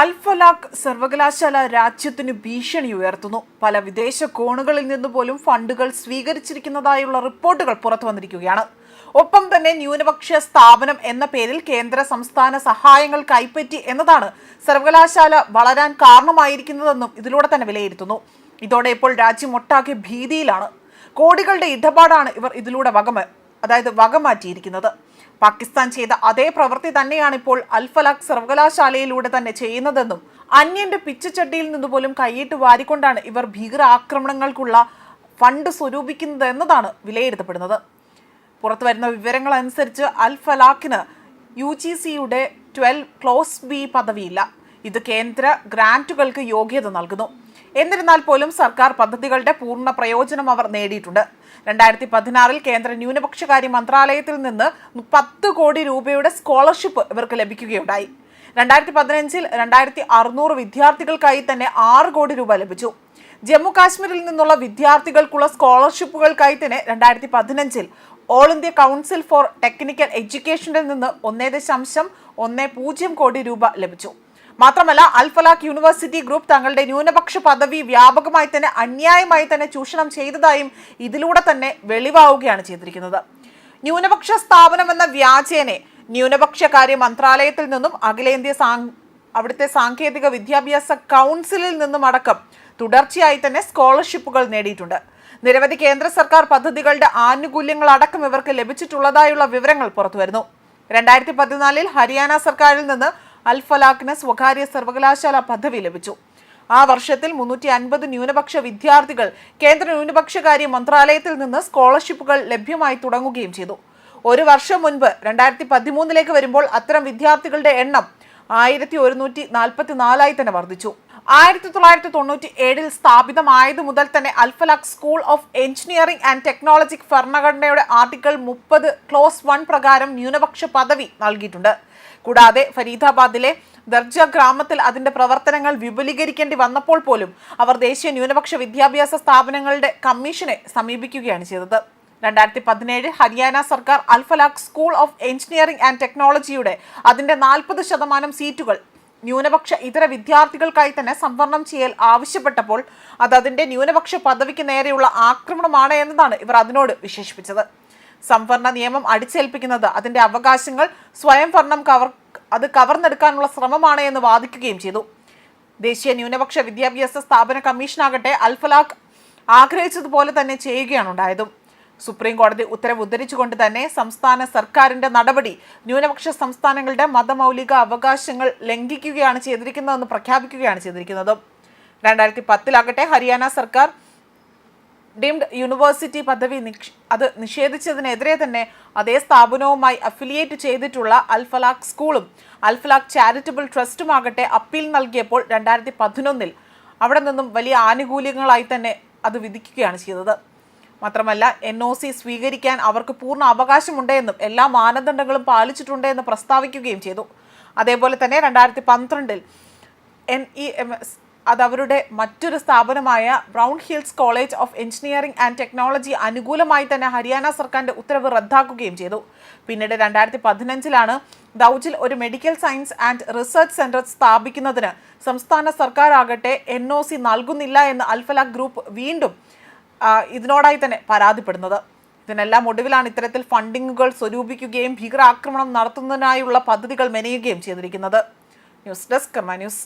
അൽഫലാഖ് സർവകലാശാല രാജ്യത്തിന് ഭീഷണി ഉയർത്തുന്നു. പല വിദേശ കോണുകളിൽ നിന്ന് പോലും ഫണ്ടുകൾ സ്വീകരിച്ചിരിക്കുന്നതായുള്ള റിപ്പോർട്ടുകൾ പുറത്തു വന്നിരിക്കുകയാണ്. ഒപ്പം തന്നെ ന്യൂനപക്ഷ സ്ഥാപനം എന്ന പേരിൽ കേന്ദ്ര സംസ്ഥാന സഹായങ്ങൾ കൈപ്പറ്റി എന്നതാണ് സർവകലാശാല വളരാൻ കാരണമായിരിക്കുന്നതെന്നും ഇതിലൂടെ തന്നെ വിലയിരുത്തുന്നു. ഇതോടെ ഇപ്പോൾ രാജ്യമൊട്ടാകെ ഭീതിയിലാണ്. കോടികളുടെ ഇടപാടാണ് ഇവർ ഇതിലൂടെ വകമ അതായത് വകമാറ്റിയിരിക്കുന്നത്. പാകിസ്ഥാൻ ചെയ്ത അതേ പ്രവൃത്തി തന്നെയാണ് ഇപ്പോൾ അൽഫലാഖ് സർവകലാശാലയിലൂടെ തന്നെ ചെയ്യുന്നതെന്നും അന്യന്റെ പിച്ചച്ചട്ടിയിൽ നിന്ന് പോലും കൈയിട്ട് വാരിക്കൊണ്ടാണ് ഇവർ ഭീകര ആക്രമണങ്ങൾക്കുള്ള ഫണ്ട് സ്വരൂപിക്കുന്നത് എന്നതാണ് വിലയിരുത്തപ്പെടുന്നത്. പുറത്തു വരുന്ന വിവരങ്ങൾ അനുസരിച്ച് അൽ ഫലാഖിന് യു ജി സിയുടെ ട്വൽവ് ക്ലോസ് ബി പദവിയില്ല. ഇത് കേന്ദ്ര ഗ്രാന്റുകൾക്ക് യോഗ്യത നൽകുന്നു. എന്നിരുന്നാൽ പോലും സർക്കാർ പദ്ധതികളുടെ പൂർണ പ്രയോജനം അവർ നേടിയിട്ടുണ്ട്. രണ്ടായിരത്തി പതിനാറിൽ കേന്ദ്ര ന്യൂനപക്ഷകാര്യ മന്ത്രാലയത്തിൽ നിന്ന് പത്ത് കോടി രൂപയുടെ സ്കോളർഷിപ്പ് ഇവർക്ക് ലഭിക്കുകയുണ്ടായി. രണ്ടായിരത്തി പതിനഞ്ചിൽ രണ്ടായിരത്തി അറുന്നൂറ് വിദ്യാർത്ഥികൾക്കായി തന്നെ ആറ് കോടി രൂപ ലഭിച്ചു. ജമ്മു കാശ്മീരിൽ നിന്നുള്ള വിദ്യാർത്ഥികൾക്കുള്ള സ്കോളർഷിപ്പുകൾക്കായി തന്നെ രണ്ടായിരത്തി പതിനഞ്ചിൽ all India council for technical എഡ്യൂക്കേഷനിൽ നിന്ന് ഒന്നേ ദശാംശം ഒന്ന് പൂജ്യം കോടി രൂപ ലഭിച്ചു. മാത്രമല്ല അൽഫലാഖ് യൂണിവേഴ്സിറ്റി ഗ്രൂപ്പ് തങ്ങളുടെ ന്യൂനപക്ഷ പദവി വ്യാപകമായി തന്നെ അന്യായമായി തന്നെ ചൂഷണം ചെയ്തതായും ഇതിലൂടെ തന്നെ വെളിവാവുകയാണ് ചെയ്തിരിക്കുന്നത്. ന്യൂനപക്ഷ സ്ഥാപനം എന്ന വ്യാജേനെ ന്യൂനപക്ഷ കാര്യ മന്ത്രാലയത്തിൽ നിന്നും അഖിലേന്ത്യ സാങ് അവിടുത്തെ സാങ്കേതിക വിദ്യാഭ്യാസ കൗൺസിലിൽ നിന്നും അടക്കം തുടർച്ചയായി തന്നെ സ്കോളർഷിപ്പുകൾ നേടിയിട്ടുണ്ട്. നിരവധി കേന്ദ്ര സർക്കാർ പദ്ധതികളുടെ ആനുകൂല്യങ്ങൾ അടക്കം ഇവർക്ക് ലഭിച്ചിട്ടുള്ളതായുള്ള വിവരങ്ങൾ പുറത്തുവരുന്നു. രണ്ടായിരത്തി പതിനാലിൽ ഹരിയാന സർക്കാരിൽ നിന്ന് അൽ ഫലാഖിന് സ്വകാര്യ സർവകലാശാല പദവി ലഭിച്ചു. ആ വർഷത്തിൽ മുന്നൂറ്റി അൻപത് ന്യൂനപക്ഷ വിദ്യാർത്ഥികൾ കേന്ദ്ര ന്യൂനപക്ഷകാര്യ മന്ത്രാലയത്തിൽ നിന്ന് സ്കോളർഷിപ്പുകൾ ലഭ്യമായി തുടങ്ങുകയും ചെയ്തു. ഒരു വർഷം മുൻപ് രണ്ടായിരത്തി പതിമൂന്നിലേക്ക് വരുമ്പോൾ അത്തരം വിദ്യാർത്ഥികളുടെ എണ്ണം ആയിരത്തി ഒരുന്നൂറ്റി നാൽപ്പത്തി നാലായി തന്നെ വർദ്ധിച്ചു. ആയിരത്തി തൊള്ളായിരത്തി തൊണ്ണൂറ്റി ഏഴിൽ സ്ഥാപിതമായതു മുതൽ തന്നെ Al Falah school of engineering and technology ഭരണഘടനയുടെ ആർട്ടിക്കിൾ മുപ്പത് ക്ലോസ് വൺ പ്രകാരം ന്യൂനപക്ഷ പദവി നൽകിയിട്ടുണ്ട്. കൂടാതെ ഫരീദാബാദിലെ ദർജ ഗ്രാമത്തിൽ അതിന്റെ പ്രവർത്തനങ്ങൾ വിപുലീകരിക്കേണ്ടി വന്നപ്പോൾ പോലും അവർ ദേശീയ ന്യൂനപക്ഷ വിദ്യാഭ്യാസ സ്ഥാപനങ്ങളുടെ കമ്മീഷനെ സമീപിക്കുകയാണ് ചെയ്തത്. രണ്ടായിരത്തി പതിനേഴ് ഹരിയാന സർക്കാർ Al Falah school of engineering and ടെക്നോളജിയുടെ അതിന്റെ നാൽപ്പത് ശതമാനം സീറ്റുകൾ ന്യൂനപക്ഷ ഇതര വിദ്യാർത്ഥികൾക്കായി തന്നെ സംവരണം ചെയ്യൽ ആവശ്യപ്പെട്ടപ്പോൾ അത് അതിന്റെ ന്യൂനപക്ഷ പദവിക്ക് നേരെയുള്ള ആക്രമണമാണ് എന്നതാണ് ഇവർ അതിനോട് വിശേഷിപ്പിച്ചത്. സംവരണ നിയമം അടിച്ചേൽപ്പിക്കുന്നത് അതിന്റെ അവകാശങ്ങൾ സ്വയംഭരണം കവർ അത് കവർന്നെടുക്കാനുള്ള ശ്രമമാണ് എന്ന് വാദിക്കുകയും ചെയ്തു. ദേശീയ ന്യൂനപക്ഷ വിദ്യാഭ്യാസ സ്ഥാപന കമ്മീഷനാകട്ടെ അൽഫലാഖ് ആഗ്രഹിച്ചതുപോലെ തന്നെ ചെയ്യുകയാണ് ഉണ്ടായതും. സുപ്രീം കോടതി ഉത്തരവ് ഉദ്ധരിച്ചുകൊണ്ട് തന്നെ സംസ്ഥാന സർക്കാരിന്റെ നടപടി ന്യൂനപക്ഷ സംസ്ഥാനങ്ങളുടെ മതമൗലിക അവകാശങ്ങൾ ലംഘിക്കുകയാണ് ചെയ്തിരിക്കുന്നതെന്ന് പ്രഖ്യാപിക്കുകയാണ് ചെയ്തിരിക്കുന്നത്. രണ്ടായിരത്തി പത്തിലാകട്ടെ ഹരിയാന സർക്കാർ ഡീംഡ് യൂണിവേഴ്സിറ്റി പദവി അത് നിഷേധിച്ചതിനെതിരെ തന്നെ അതേ സ്ഥാപനവുമായി അഫിലിയേറ്റ് ചെയ്തിട്ടുള്ള അൽഫലാഖ് സ്കൂളും അൽഫലാഖ് ചാരിറ്റബിൾ ട്രസ്റ്റുമാകട്ടെ അപ്പീൽ നൽകിയപ്പോൾ രണ്ടായിരത്തി പതിനൊന്നിൽ അവിടെ നിന്നും വലിയ ആനുകൂല്യങ്ങളായി തന്നെ അത് വിധിക്കുകയാണ് ചെയ്തത്. മാത്രമല്ല എൻ ഒ സി സ്വീകരിക്കാൻ അവർക്ക് പൂർണ അവകാശമുണ്ടെന്നും എല്ലാ മാനദണ്ഡങ്ങളും പാലിച്ചിട്ടുണ്ട് എന്ന് പ്രസ്താവിക്കുകയും ചെയ്തു. അതേപോലെ തന്നെ രണ്ടായിരത്തി പന്ത്രണ്ടിൽ എൻ ഇ എം എസ് അത് അവരുടെ മറ്റൊരു സ്ഥാപനമായ Brown Hills college of engineering and technology അനുകൂലമായി തന്നെ ഹരിയാന സർക്കാരിന്റെ ഉത്തരവ് റദ്ദാക്കുകയും ചെയ്തു. പിന്നീട് രണ്ടായിരത്തി പതിനഞ്ചിലാണ് ദൗജിൽ ഒരു medical science and research centre സ്ഥാപിക്കുന്നതിന് സംസ്ഥാന സർക്കാരാകട്ടെ എൻ ഒ സി നൽകുന്നില്ല എന്ന് അൽഫലാഖ് ഗ്രൂപ്പ് വീണ്ടും ഇതിനോടായി തന്നെ പരാതിപ്പെടുന്നത്. ഇതിനെല്ലാം ഒടുവിലാണ് ഇത്തരത്തിൽ ഫണ്ടിങ്ങുകൾ സ്വരൂപിക്കുകയും ഭീകരാക്രമണം നടത്തുന്നതിനായുള്ള പദ്ധതികൾ മെനയുകയും ചെയ്തിരിക്കുന്നത്. News desk Karma news.